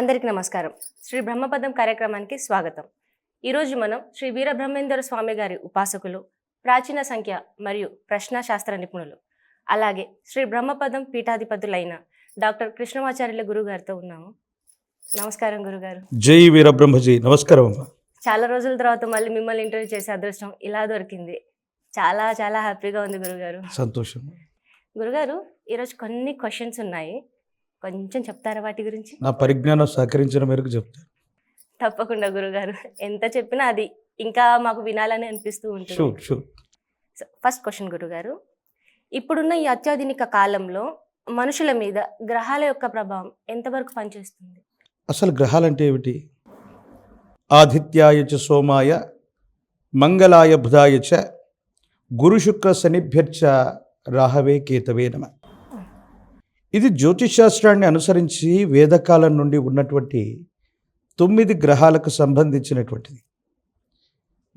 అందరికీ నమస్కారం. శ్రీ బ్రహ్మపదం కార్యక్రమానికి స్వాగతం. ఈరోజు మనం శ్రీ వీరబ్రహ్మేంద్ర స్వామి గారి ఉపాసకులు ప్రాచీన సంఖ్య మరియు ప్రశ్నాశాస్త్ర నిపుణులు అలాగే శ్రీ బ్రహ్మపదం పీఠాధిపతులైన డాక్టర్ కృష్ణమాచార్యుల గురువు గారితో ఉన్నాము. నమస్కారం గురుగారు. జై వీరబ్రహ్మజీ. నమస్కారం అమ్మా. చాలా రోజుల తర్వాత మళ్ళీ మిమ్మల్ని ఇంటర్వ్యూ చేసే అదృష్టం ఇలా దొరికింది. చాలా చాలా హ్యాపీగా ఉంది గురుగారు. సంతోషం. గురుగారు ఈరోజు కొన్ని క్వశ్చన్స్ ఉన్నాయి. కొంచెం చెప్తారా వాటి గురించి? నా పరిజ్ఞానం సహకరించిన మేరకు చెప్తాను తప్పకుండా గురుగారు. ఎంత చెప్పినా అది ఇంకా మాకు వినాలని అనిపిస్తూ ఉంటుంది. సో, ఫస్ట్ క్వశ్చన్ గురుగారు. ఇప్పుడున్న ఈ అత్యాధునిక కాలంలో మనుషుల మీద గ్రహాల యొక్క ప్రభావం ఎంతవరకు పనిచేస్తుంది? అసలు గ్రహాలంటే ఏమిటి? ఆదిత్యాయ చ సోమాయ మంగళాయ బుధాయ చ గురు శుక్ర శనిభ్యర్చ రాహవే కేతవే నమ. ఇది జ్యోతిషాస్త్రాన్ని అనుసరించి వేదకాలం నుండి ఉన్నటువంటి తొమ్మిది గ్రహాలకు సంబంధించినటువంటిది.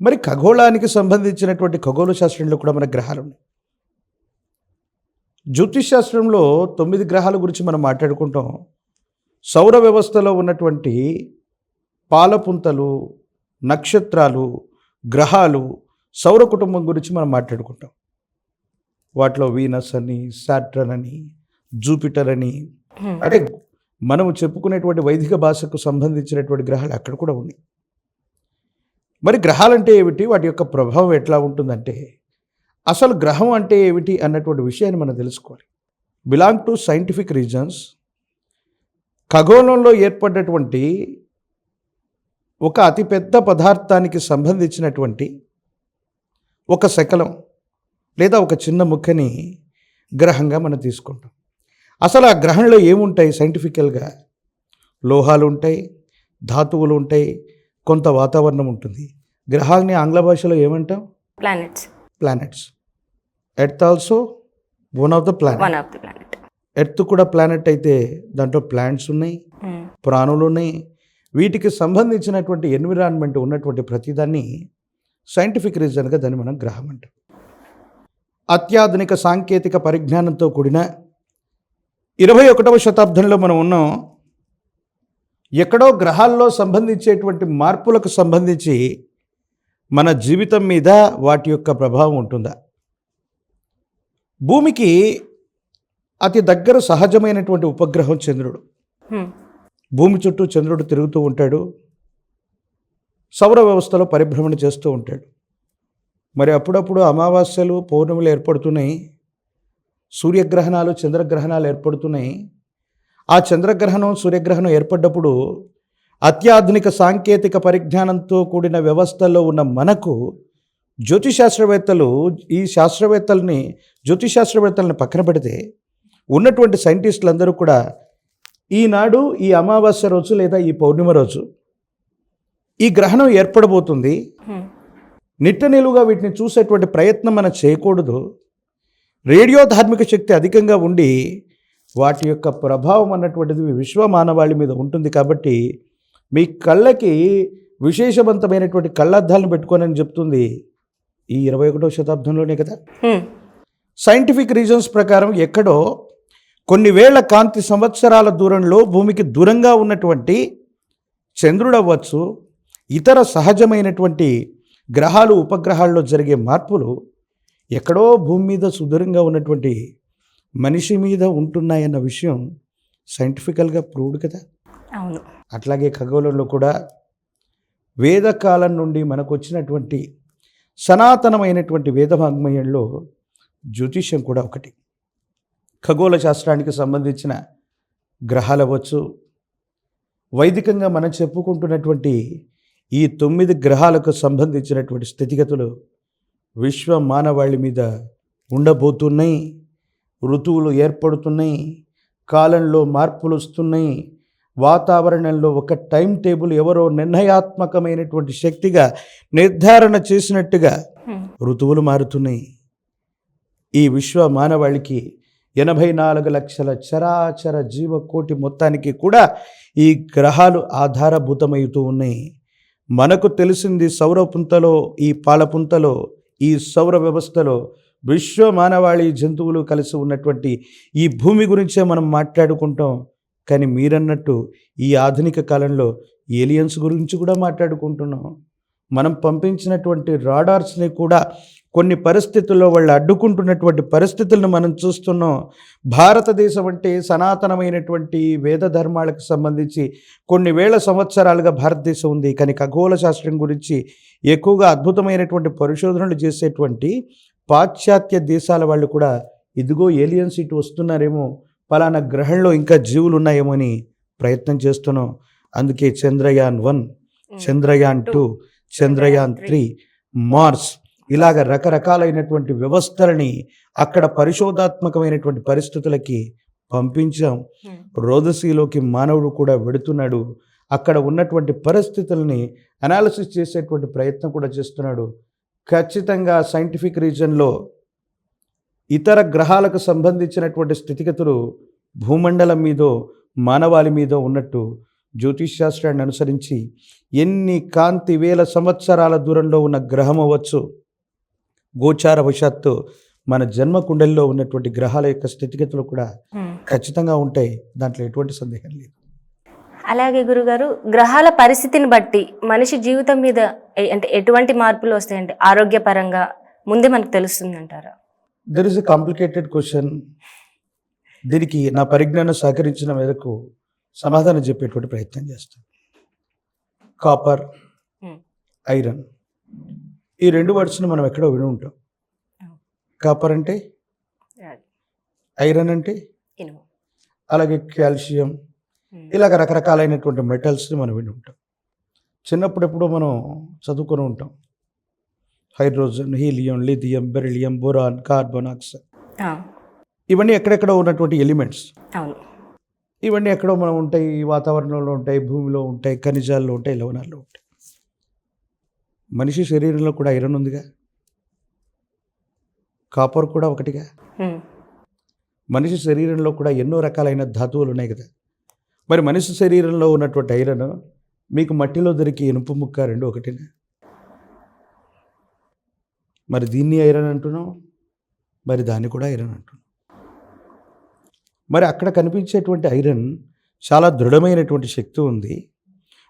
మరి ఖగోళానికి సంబంధించినటువంటి ఖగోళ శాస్త్రంలో కూడా మన గ్రహాలు ఉన్నాయి. జ్యోతిష్ శాస్త్రంలో తొమ్మిది గ్రహాల గురించి మనం మాట్లాడుకుంటాం. సౌర వ్యవస్థలో ఉన్నటువంటి పాలపుంతలు నక్షత్రాలు గ్రహాలు సౌర కుటుంబం గురించి మనం మాట్లాడుకుంటాం. వాటిలో వీనస్ అని సాట్రన్ అని జూపిటర్ అని అంటే మనము చెప్పుకునేటువంటి వైదిక భాషకు సంబంధించినటువంటి గ్రహాలు అక్కడ కూడా ఉన్నాయి. మరి గ్రహాలంటే ఏమిటి? వాటి యొక్క ప్రభావం ఎట్లా ఉంటుందంటే అసలు గ్రహం అంటే ఏమిటి అన్నటువంటి విషయాన్ని మనం తెలుసుకోవాలి. Belong to scientific reasons. ఖగోళంలో ఏర్పడ్డటువంటి ఒక అతిపెద్ద పదార్థానికి సంబంధించినటువంటి ఒక శకలం లేదా ఒక చిన్న ముక్కని గ్రహంగా మనం తీసుకుంటాం. అసలు ఆ గ్రహంలో ఏముంటాయి సైంటిఫికల్గా? లోహాలు ఉంటాయి ధాతువులు ఉంటాయి కొంత వాతావరణం ఉంటుంది. గ్రహాలని ఆంగ్ల భాషలో ఏమంటాం? Planets planets earth also one of the planet one of the planet earth కూడా ప్లానెట్ అయితే దాంట్లో ప్లాంట్స్ ఉన్నాయి ప్రాణులు ఉన్నాయి వీటికి సంబంధించినటువంటి ఎన్విరాన్మెంట్ ఉన్నటువంటి ప్రతిదాన్ని సైంటిఫిక్ రీజన్గా దాన్ని మనం గ్రహం అంటాం. అత్యాధునిక సాంకేతిక పరిజ్ఞానంతో కూడిన ఇరవై ఒకటవ శతాబ్దంలో మనం ఉన్నాం. ఎక్కడో గ్రహాల్లో సంబంధించేటువంటి మార్పులకు సంబంధించి మన జీవితం మీద వాటి యొక్క ప్రభావం ఉంటుందా? భూమికి అతి దగ్గర సహజమైనటువంటి ఉపగ్రహం చంద్రుడు. భూమి చుట్టూ చంద్రుడు తిరుగుతూ ఉంటాడు. సౌర వ్యవస్థలో పరిభ్రమణ చేస్తూ ఉంటాడు. మరి అప్పుడప్పుడు అమావాస్యలు పౌర్ణములు ఏర్పడుతున్నాయి. సూర్యగ్రహణాలు చంద్రగ్రహణాలు ఏర్పడుతున్నాయి. ఆ చంద్రగ్రహణం సూర్యగ్రహణం ఏర్పడ్డప్పుడు అత్యాధునిక సాంకేతిక పరిజ్ఞానంతో కూడిన వ్యవస్థలో ఉన్న మనకు జ్యోతిశాస్త్రవేత్తలు ఈ శాస్త్రవేత్తల్ని జ్యోతిశాస్త్రవేత్తల్ని పక్కన పెడితే ఉన్నటువంటి సైంటిస్టులందరూ కూడా ఈనాడు ఈ అమావాస్య రోజు లేదా ఈ పౌర్ణిమ రోజు ఈ గ్రహణం ఏర్పడబోతుంది. నిట్ట నిలువుగా వీటిని చూసేటువంటి ప్రయత్నం మనం చేయకూడదు. రేడియో ధార్మిక శక్తి అధికంగా ఉండి వాటి యొక్క ప్రభావం అన్నటువంటిది విశ్వ మానవాళి మీద ఉంటుంది కాబట్టి మీ కళ్ళకి విశేషవంతమైనటువంటి కళ్ళద్దాలను పెట్టుకోనని చెప్తుంది ఈ ఇరవై ఒకటో శతాబ్దంలోనే కదా. సైంటిఫిక్ రీజన్స్ ప్రకారం ఎక్కడో కొన్ని వేల కాంతి సంవత్సరాల దూరంలో భూమికి దూరంగా ఉన్నటువంటి చంద్రుడు అవ్వచ్చు ఇతర సహజమైనటువంటి గ్రహాలు ఉపగ్రహాల్లో జరిగే మార్పులు ఎక్కడో భూమి మీద సుదూరంగా ఉన్నటువంటి మనిషి మీద ఉంటున్నాయన్న విషయం సైంటిఫికల్గా ప్రూవ్డ్ కదా? అవును. అట్లాగే ఖగోళంలో కూడా వేదకాలం నుండి మనకు వచ్చినటువంటి సనాతనమైనటువంటి వేదవాంగ్మయంలో జ్యోతిష్యం కూడా ఒకటి. ఖగోళ శాస్త్రానికి సంబంధించిన గ్రహాలు అవ్వచ్చు వైదికంగా మనం చెప్పుకుంటున్నటువంటి ఈ తొమ్మిది గ్రహాలకు సంబంధించినటువంటి స్థితిగతులు విశ్వ మానవాళి మీద ఉండబోతున్నాయి. ఋతువులు ఏర్పడుతున్నాయి. కాలంలో మార్పులు వస్తున్నాయి. వాతావరణంలో ఒక టైం టేబుల్ ఎవరో నిర్ణయాత్మకమైనటువంటి శక్తిగా నిర్ధారణ చేసినట్టుగా ఋతువులు మారుతున్నాయి. ఈ విశ్వ మానవాళికి ఎనభై నాలుగు లక్షల చరాచర జీవకోటి మొత్తానికి కూడా ఈ గ్రహాలు ఆధారభూతమవుతూ ఉన్నాయి. మనకు తెలిసింది సౌరపుంతలో ఈ పాలపుంతలో ఈ సౌర వ్యవస్థలో విశ్వ మానవాళి జంతువులు కలిసి ఉన్నటువంటి ఈ భూమి గురించే మనం మాట్లాడుకుంటాం. కానీ మీరన్నట్టు ఈ ఆధునిక కాలంలో ఏలియన్స్ గురించి కూడా మాట్లాడుకుంటున్నాం. మనం పంపించినటువంటి రాడార్స్ని కూడా కొన్ని పరిస్థితుల్లో వాళ్ళు అడ్డుకుంటున్నటువంటి పరిస్థితులను మనం చూస్తున్నాం. భారతదేశం అంటే సనాతనమైనటువంటి వేద ధర్మాలకు సంబంధించి కొన్ని వేల సంవత్సరాలుగా భారతదేశం ఉంది. కానీ ఖగోళ శాస్త్రం గురించి ఎక్కువగా అద్భుతమైనటువంటి పరిశోధనలు చేసేటువంటి పాశ్చాత్య దేశాల వాళ్ళు కూడా ఇదిగో ఏలియన్స్ ఇటు వస్తున్నారేమో పలానా గ్రహంలో ఇంకా జీవులు ఉన్నాయేమో అని ప్రయత్నం చేస్తున్నాం. అందుకే Chandrayaan one Chandrayaan two Chandrayaan three Mars. ఇలాగ రకరకాలైనటువంటి వ్యవస్థలని అక్కడ పరిశోధాత్మకమైనటువంటి పరిస్థితులకి పంపించాం. రోదసీలోకి మానవుడు కూడా వెడుతున్నాడు. అక్కడ ఉన్నటువంటి పరిస్థితుల్ని అనాలిసిస్ చేసేటువంటి ప్రయత్నం కూడా చేస్తున్నాడు. ఖచ్చితంగా సైంటిఫిక్ రీజన్లో ఇతర గ్రహాలకు సంబంధించినటువంటి స్థితిగతులు భూమండలం మీదో మానవాళి మీదో ఉన్నట్టు జ్యోతిష్ శాస్త్రాన్ని అనుసరించి ఎన్ని కాంతి వేల సంవత్సరాల దూరంలో ఉన్న గ్రహం అవ్వచ్చు గోచార వశాత్తు మన జన్మ కుండలిలో ఉన్నటువంటి గ్రహాల యొక్క స్థితిగతులు కూడా. ఖచ్చితంగా ఉంటాయి. దాంట్లో ఎటువంటి సందేహం లేదు. అలాగే గురుగారు గ్రహాల పరిస్థితిని బట్టి మనిషి జీవితం మీద అంటే ఎటువంటి మార్పులు వస్తాయంటే ఆరోగ్యపరంగా ముందే మనకు తెలుస్తుంది అంటారా there is a complicated question దీనికి నా పరిజ్ఞానం సహకరించిన మేరకు సమాధానం చెప్పేటువంటి ప్రయత్నం చేస్తాను. కాపర్. ఐరన్ ఈ రెండు వర్డ్స్ని మనం ఎక్కడో విని ఉంటాం. కాపర్ అంటే? ఐరన్ అంటే? అలాగే కాల్షియం. ఇలాగ రకరకాలైనటువంటి మెటల్స్ని మనం విని ఉంటాం. చిన్నప్పుడు ఎప్పుడో మనం చదువుకొని ఉంటాం. Hydrogen helium lithium beryllium boron carbon oxide ఇవన్నీ ఎక్కడెక్కడో ఉన్నటువంటి ఎలిమెంట్స్. ఇవన్నీ ఎక్కడో మనం ఉంటాయి వాతావరణంలో ఉంటాయి భూమిలో ఉంటాయి ఖనిజాల్లో ఉంటాయి లవణాల్లో ఉంటాయి. మనిషి శరీరంలో కూడా ఐరన్ ఉందిగా? కాపర్ కూడా ఒకటిగా? మనిషి శరీరంలో కూడా ఎన్నో రకాలైన ధాతువులు ఉన్నాయి కదా? మరి మనిషి శరీరంలో ఉన్నటువంటి ఐరన్ మీకు మట్టిలో దొరికి ఇనుపు ముక్క రెండు ఒకటినే? మరి దీన్ని ఐరన్ అంటున్నాం మరి దాన్ని కూడా ఐరన్ అంటున్నాం మరి అక్కడ కనిపించేటువంటి ఐరన్ చాలా దృఢమైనటువంటి శక్తి ఉంది.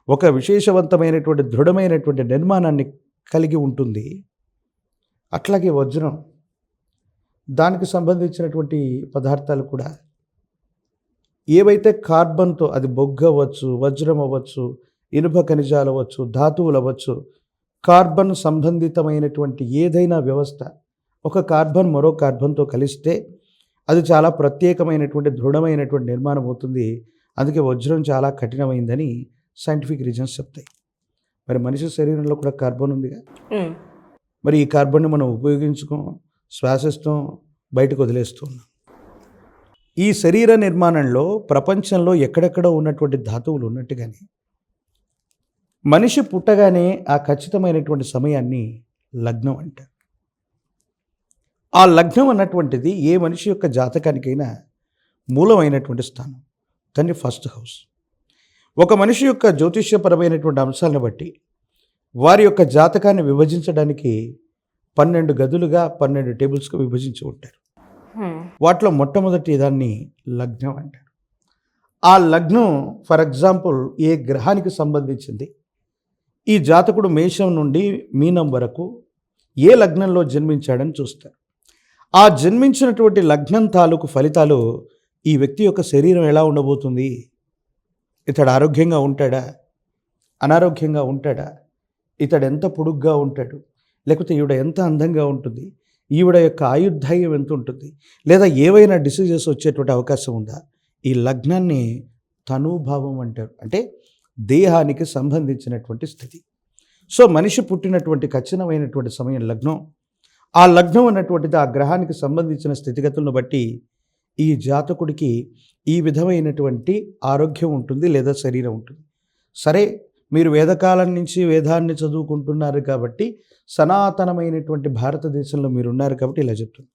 ఒక విశేషవంతమైనటువంటి దృఢమైనటువంటి నిర్మాణాన్ని కలిగి ఉంటుంది. అట్లాగే వజ్రం దానికి సంబంధించినటువంటి పదార్థాలు కూడా ఏవైతే కార్బన్తో అది బొగ్గు అవ్వచ్చు వజ్రం అవ్వచ్చు ఇనుప ఖనిజాలు అవ్వచ్చు ధాతువులు అవ్వచ్చు కార్బన్ సంబంధితమైనటువంటి ఏదైనా వ్యవస్థ ఒక కార్బన్ మరో కార్బన్తో కలిస్తే అది చాలా ప్రత్యేకమైనటువంటి దృఢమైనటువంటి నిర్మాణం అవుతుంది. అందుకే వజ్రం చాలా కఠినమైందని సైంటిఫిక్ రీజన్స్ చెప్తాయి. మరి మనిషి శరీరంలో కూడా కార్బన్ ఉందిగా? మరి ఈ కార్బన్ని మనం ఉపయోగించుకోం శ్వాసిస్తాం బయటకు వదిలేస్తూ ఉన్నాం. ఈ శరీర నిర్మాణంలో ప్రపంచంలో ఎక్కడెక్కడో ఉన్నటువంటి ధాతువులు ఉన్నట్టుగానే మనిషి పుట్టగానే ఆ ఖచ్చితమైనటువంటి సమయాన్ని లగ్నం అంటారు. ఆ లగ్నం అన్నటువంటిది ఏ మనిషి యొక్క జాతకానికైనా మూలమైనటువంటి స్థానం. దాన్ని ఫస్ట్ హౌస్ ఒక మనిషి యొక్క జ్యోతిష్యపరమైనటువంటి అంశాలను బట్టి వారి యొక్క జాతకాన్ని విభజించడానికి పన్నెండు గదులుగా పన్నెండు టేబుల్స్గా విభజించి ఉంటారు. వాటిలో మొట్టమొదటి దాన్ని లగ్నం అంటారు. ఆ లగ్నం ఫర్ ఎగ్జాంపుల్ ఏ గ్రహానికి సంబంధించింది? ఈ జాతకుడు మేషం నుండి మీనం వరకు ఏ లగ్నంలో జన్మించాడని చూస్తారు. ఆ జన్మించినటువంటి లగ్నం తాలూకు ఫలితాలు ఈ వ్యక్తి యొక్క శరీరం ఎలా ఉండబోతుంది? ఇతడు ఆరోగ్యంగా ఉంటాడా? అనారోగ్యంగా ఉంటాడా? ఇతడు ఎంత పొడుగ్గా ఉంటాడు? లేకపోతే ఈవిడ ఎంత అందంగా ఉంటుంది? ఈవిడ యొక్క ఆయుర్ధాయం ఎంత ఉంటుంది? లేదా ఏవైనా డిసీజెస్ వచ్చేటువంటి అవకాశం ఉందా? ఈ లగ్నాన్ని తనుభావం అంటారు. అంటే దేహానికి సంబంధించినటువంటి స్థితి. సో మనిషి పుట్టినటువంటి ఖచ్చితమైనటువంటి సమయం లగ్నం. ఆ లగ్నం అన్నటువంటిది ఆ గ్రహానికి సంబంధించిన స్థితిగతులను బట్టి ఈ జాతకుడికి ఈ విధమైనటువంటి ఆరోగ్యం ఉంటుంది లేదా శరీరం ఉంటుంది. సరే మీరు వేదకాలం నుంచి వేదాన్ని చదువుకుంటున్నారు కాబట్టి సనాతనమైనటువంటి భారతదేశంలో మీరు ఉన్నారు కాబట్టి ఇలా చెప్తుంది